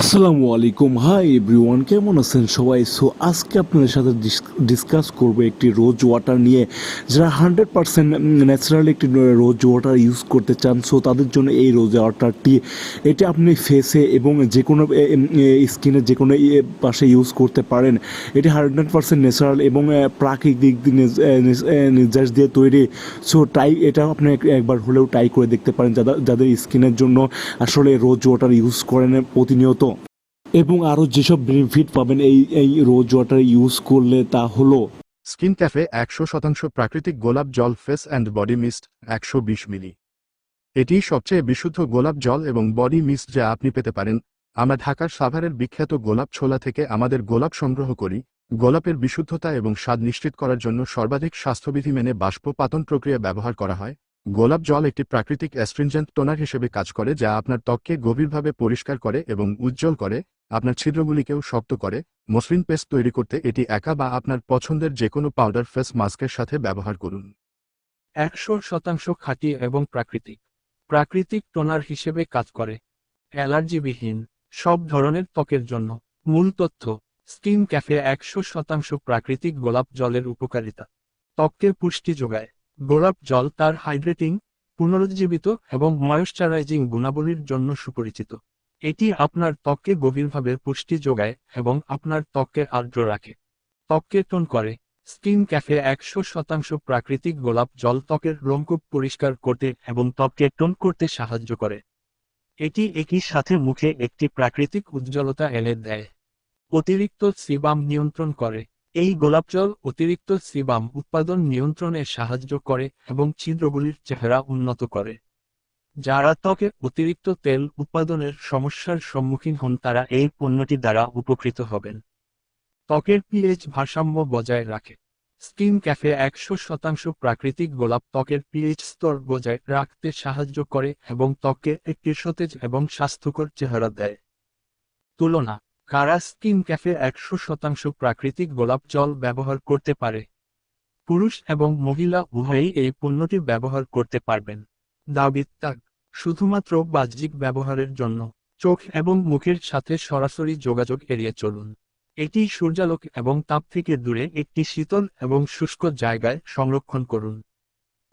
আসসালামু আলাইকুম। Hi everyone কেমন আছেন সবাই? সো আজকে আপনাদের সাথে ডিসকাস করব একটি রোজ ওয়াটার নিয়ে। যারা হান্ড্রেড পার্সেন্ট ন্যাচারাল একটি রোজ ওয়াটার ইউজ করতে চান সো তাদের জন্য এই রোজ ওয়াটারটি, এটা আপনি ফেসে এবং যে কোনো স্কিনে যে কোনো পাশে ইউজ করতে পারেন। এটি হান্ড্রেড পার্সেন্ট ন্যাচারাল এবং প্রাকৃতিক দিক নির্যাস দিয়ে তৈরি। সো ট্রাই এটা আপনি একবার হলেও ট্রাই করে দেখতে পারেন যাদের যাদের স্কিনের জন্য আসলে রোজ ওয়াটার ইউজ করেন, প্রতিনিয়ত এবং আরও যেসব বেনিফিট পাবেন, এই এই রোজ ওয়াটার ইউজ করলে তা হলো স্কিন ক্যাফে একশো শতাংশ প্রাকৃতিক গোলাপ জল ফেস অ্যান্ড বডি মিস্ট একশো বিশ মিলি। এটি সবচেয়ে বিশুদ্ধ গোলাপ জল এবং বডি মিস্ট যা আপনি পেতে পারেন। আমরা ঢাকার সাভারের বিখ্যাত গোলাপ ছোলা থেকে আমাদের গোলাপ সংগ্রহ করি। গোলাপের বিশুদ্ধতা এবং স্বাদ নিশ্চিত করার জন্য সর্বাধিক স্বাস্থ্যবিধি মেনে বাষ্পপাতন প্রক্রিয়া ব্যবহার করা হয়। গোলাপ জল একটি প্রাকৃতিক অ্যাস্ট্রিনজেন্ট টোনার হিসেবে কাজ করে যা আপনার ত্বককে গভীরভাবে পরিষ্কার করে এবং উজ্জ্বল করে, আপনার ছিদ্রগুলিকেও শক্ত করে। মসলিন পেস্ট তৈরি করতে এটি একা বা আপনার পছন্দের যে কোনো পাউডার ফেস মাস্কের সাথে ব্যবহার করুন। একশো শতাংশ খাঁটি এবং প্রাকৃতিক। প্রাকৃতিক টোনার হিসেবে কাজ করে। অ্যালার্জিবিহীন, সব ধরনের ত্বকের জন্য। মূল তথ্য, স্কিন ক্যাফে একশো শতাংশ প্রাকৃতিক গোলাপ জলের উপকারিতা। ত্বককে পুষ্টি যোগায়। গোলাপ জল তার হাইড্রেটিং, পুনরুজ্জীবিত এবং ময়েশ্চারাইজিং গুণাবলীর জন্য সুপরিচিত। এটি আপনার ত্বককে গভীরভাবে পুষ্টি যোগায় এবং আপনার ত্বককে আর্দ্র রাখে। ত্বককে টোন করে। স্কিন ক্যাফে একশো শতাংশ প্রাকৃতিক গোলাপ জল ত্বকের রোমকূপ পরিষ্কার করতে এবং ত্বককে টোন করতে সাহায্য করে। এটি একই সাথে মুখে একটি প্রাকৃতিক উজ্জ্বলতা এনে দেয়। অতিরিক্ত সিবাম নিয়ন্ত্রণ করে। এই গোলাপ জল অতিরিক্ত সিবাম উৎপাদন নিয়ন্ত্রণে সাহায্য করে এবং ছিদ্রগুলির চেহারা উন্নত করে। যারা ত্বকে অতিরিক্ত তেল উৎপাদনের সমস্যার সম্মুখীন হন তারা এই পণ্যটি দ্বারা উপকৃত হবেন। ত্বকের পিএইচ ভারসাম্য বজায় রাখে। স্কিন ক্যাফে একশো শতাংশ প্রাকৃতিক গোলাপ ত্বকের পিএইচ স্তর বজায় রাখতে সাহায্য করে এবং ত্বককে একটি সতেজ এবং স্বাস্থ্যকর চেহারা দেয়। তুলনা কারা স্কিন ক্যাফে একশো শতাংশ প্রাকৃতিক গোলাপ জল ব্যবহার করতে পারে। পুরুষ এবং মহিলা উভয়ই এই পণ্যটি ব্যবহার করতে পারবেন। দাবিত তাক, শুধুমাত্র বাহ্যিক ব্যবহারের জন্য। চোখ এবং মুখের সাথে সরাসরি যোগাযোগ এড়িয়ে চলুন। এটি সূর্যালোক এবং তাপ থেকে দূরে একটি শীতল এবং শুষ্ক জায়গায় সংরক্ষণ করুন।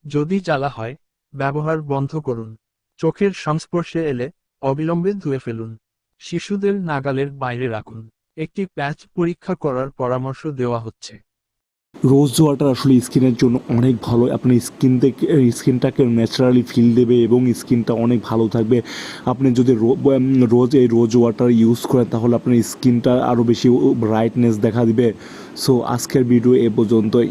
যদি জ্বালা হয়, ব্যবহার বন্ধ করুন। চোখের সংস্পর্শে এলে অবিলম্বে ধুয়ে ফেলুন। শিশুদের নাগালের বাইরে রাখুন। একটি প্যাচ পরীক্ষা করার পরামর্শ দেওয়া হচ্ছে। রোজ ওয়াটার আসলে স্কিনের জন্য অনেক ভালো। আপনার স্কিন থেকে স্কিনটাকে ন্যাচারালি ফিল দেবে এবং স্কিনটা অনেক ভালো থাকবে। আপনি যদি রোজ এই রোজ ওয়াটার ইউজ করেন, তাহলে আপনার স্কিনটা আরও বেশি ব্রাইটনেস দেখা দিবে। সো আজকের ভিডিও এ পর্যন্তই।